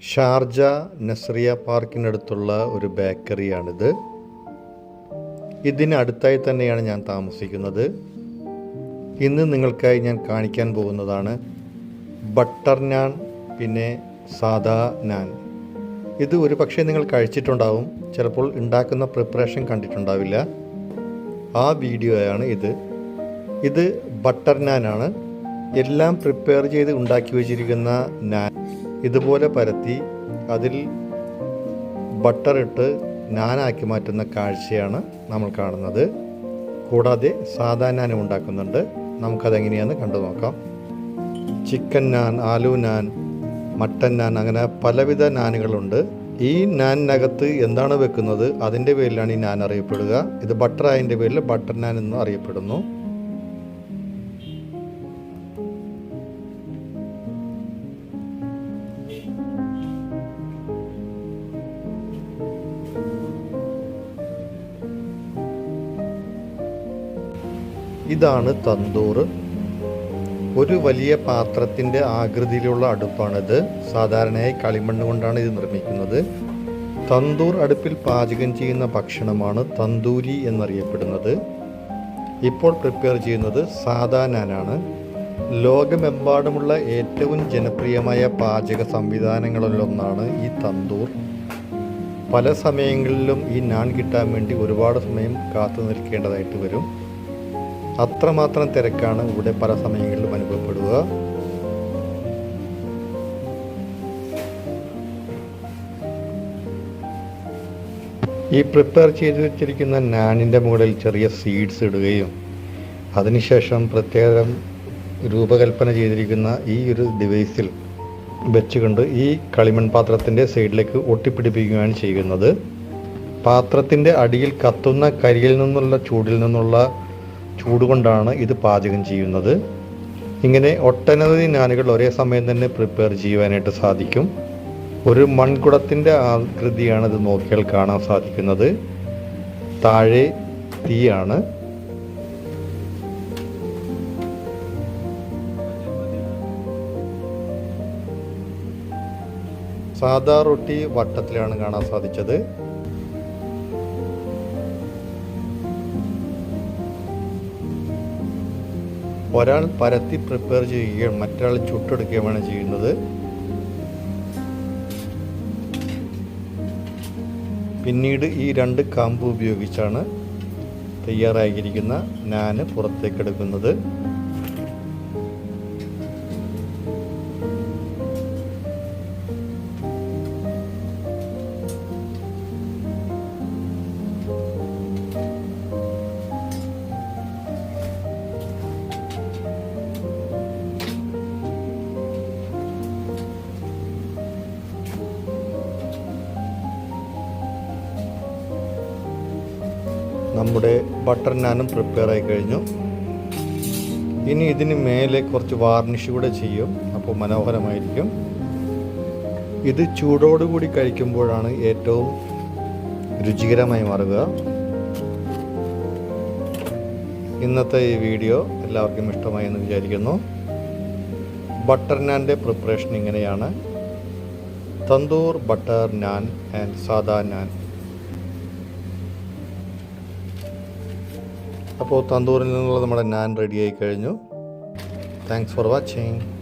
Sharjah Nazriya പാർക്കിനടുത്തുള്ള ഒരു ബേക്കറിയാണിത്. ഇതിനടുത്തായി തന്നെയാണ് ഞാൻ താമസിക്കുന്നത്. ഇന്ന് നിങ്ങൾക്കായി ഞാൻ കാണിക്കാൻ പോകുന്നതാണ് ബട്ടർ നാൻ പിന്നെ സാദാ നാൻ. ഇത് ഒരു പക്ഷേ നിങ്ങൾ കഴിച്ചിട്ടുണ്ടാവും. ചിലപ്പോൾ ഉണ്ടാക്കുന്ന പ്രിപ്പറേഷൻ കണ്ടിട്ടുണ്ടാവില്ല. ആ വീഡിയോയാണ് ഇത്. ഇത് ബട്ടർ നാനാണ്. എല്ലാം പ്രിപ്പയർ ചെയ്ത് ഉണ്ടാക്കി വെച്ചിരിക്കുന്ന നാൻ. ഇതുപോലെ പരത്തി അതിൽ ബട്ടറിട്ട് നാനാക്കി മാറ്റുന്ന കാഴ്ചയാണ് നമ്മൾ കാണുന്നത്. കൂടാതെ സാധാ നാനും ഉണ്ടാക്കുന്നുണ്ട്. നമുക്കതെങ്ങനെയാന്ന് കണ്ടു നോക്കാം. ചിക്കൻ നാൻ ആലു നാൻ മട്ടൻ നാൻ അങ്ങനെ പലവിധ നാനുകളുണ്ട്. ഈ നാനിനകത്ത് എന്താണ് വെക്കുന്നത്? അതിന്റെ പേരിലാണ് ഈ നാൻ അറിയപ്പെടുക. ഇത് ബട്ടർ ആയതിന്റെ പേരിൽ ബട്ടർ നാൻ എന്നും അറിയപ്പെടുന്നു. ഇതാണ് തന്തൂർ. ഒരു വലിയ പാത്രത്തിന്റെ ആകൃതിയിലുള്ള അടുപ്പാണിത്. സാധാരണയായി കളിമണ്ണ് കൊണ്ടാണ് ഇത് നിർമ്മിക്കുന്നത്. തന്തൂർ അടുപ്പിൽ പാചകം ചെയ്യുന്ന ഭക്ഷണമാണ് തന്തൂരി എന്നറിയപ്പെടുന്നത്. ഇപ്പോൾ പ്രിപ്പയർ ചെയ്യുന്നത് സാദാ നാനാണ്. ലോകമെമ്പാടുമുള്ള ഏറ്റവും ജനപ്രിയമായ പാചക സംവിധാനങ്ങളിലൊന്നാണ് ഈ തന്തൂർ. പല സമയങ്ങളിലും ഈ നാൻ കിട്ടാൻ വേണ്ടി ഒരുപാട് സമയം കാത്തു നിൽക്കേണ്ടതായിട്ട് വരും. അത്രമാത്രം തിരക്കാണ് ഇവിടെ പല സമയങ്ങളിലും അനുഭവപ്പെടുക. ഈ പ്രിപ്പയർ ചെയ്തു വെച്ചിരിക്കുന്ന നാനിന്റെ മുകളിൽ ചെറിയ സീഡ്സ് ഇടുകയും അതിനുശേഷം പ്രത്യേകം രൂപകൽപ്പന ചെയ്തിരിക്കുന്ന ഈ ഒരു ഡിവൈസിൽ വെച്ചുകൊണ്ട് ഈ കളിമൺ പാത്രത്തിന്റെ സൈഡിലേക്ക് ഒട്ടിപ്പിടിപ്പിക്കുകയാണ് ചെയ്യുന്നത്. പാത്രത്തിന്റെ അടിയിൽ കത്തുന്ന കരിയിൽ നിന്നുള്ള ചൂടിൽ നിന്നുള്ള ചൂട് കൊണ്ടാണ് ഇത് പാചകം ചെയ്യുന്നത്. ഇങ്ങനെ ഒട്ടനവധി നാനുകൾ ഒരേ സമയം തന്നെ പ്രിപ്പയർ ചെയ്യുവാനായിട്ട് സാധിക്കും. ഒരു മൺകുടത്തിന്റെ ആകൃതിയാണ് ഇത് നോക്കിയാൽ കാണാൻ സാധിക്കുന്നത്. താഴെ തീയാണ്. സാധാ റൊട്ടി വട്ടത്തിലാണ് കാണാൻ സാധിച്ചത്. ഒരാൾ പരത്തി പ്രിപ്പയർ ചെയ്യുകയും മറ്റൊരാൾ ചുട്ടെടുക്കുകയുമാണ് ചെയ്യുന്നത്. പിന്നീട് ഈ രണ്ട് കാമ്പ് ഉപയോഗിച്ചാണ് തയ്യാറായിരിക്കുന്ന നാന് പുറത്തേക്ക് നമ്മുടെ ബട്ടർ നാനും പ്രിപ്പയർ ആയി കഴിഞ്ഞു. ഇനി ഇതിന് മേലെ കുറച്ച് വാർണിഷ് കൂടെ ചെയ്യും. അപ്പോൾ മനോഹരമായിരിക്കും. ഇത് ചൂടോടുകൂടി കഴിക്കുമ്പോഴാണ് ഏറ്റവും രുചികരമായി മാറുക. ഇന്നത്തെ ഈ വീഡിയോ എല്ലാവർക്കും ഇഷ്ടമായി എന്ന് വിചാരിക്കുന്നു. ബട്ടർ നാന്റെ പ്രിപ്പറേഷൻ ഇങ്ങനെയാണ്. തന്തൂർ ബട്ടർ നാൻ ആൻഡ് സാദാ നാൻ അപ്പോൾ തന്തൂരിൽ നിന്നുള്ള നമ്മുടെ നാൻ റെഡിയായി കഴിഞ്ഞു. Thanks for watching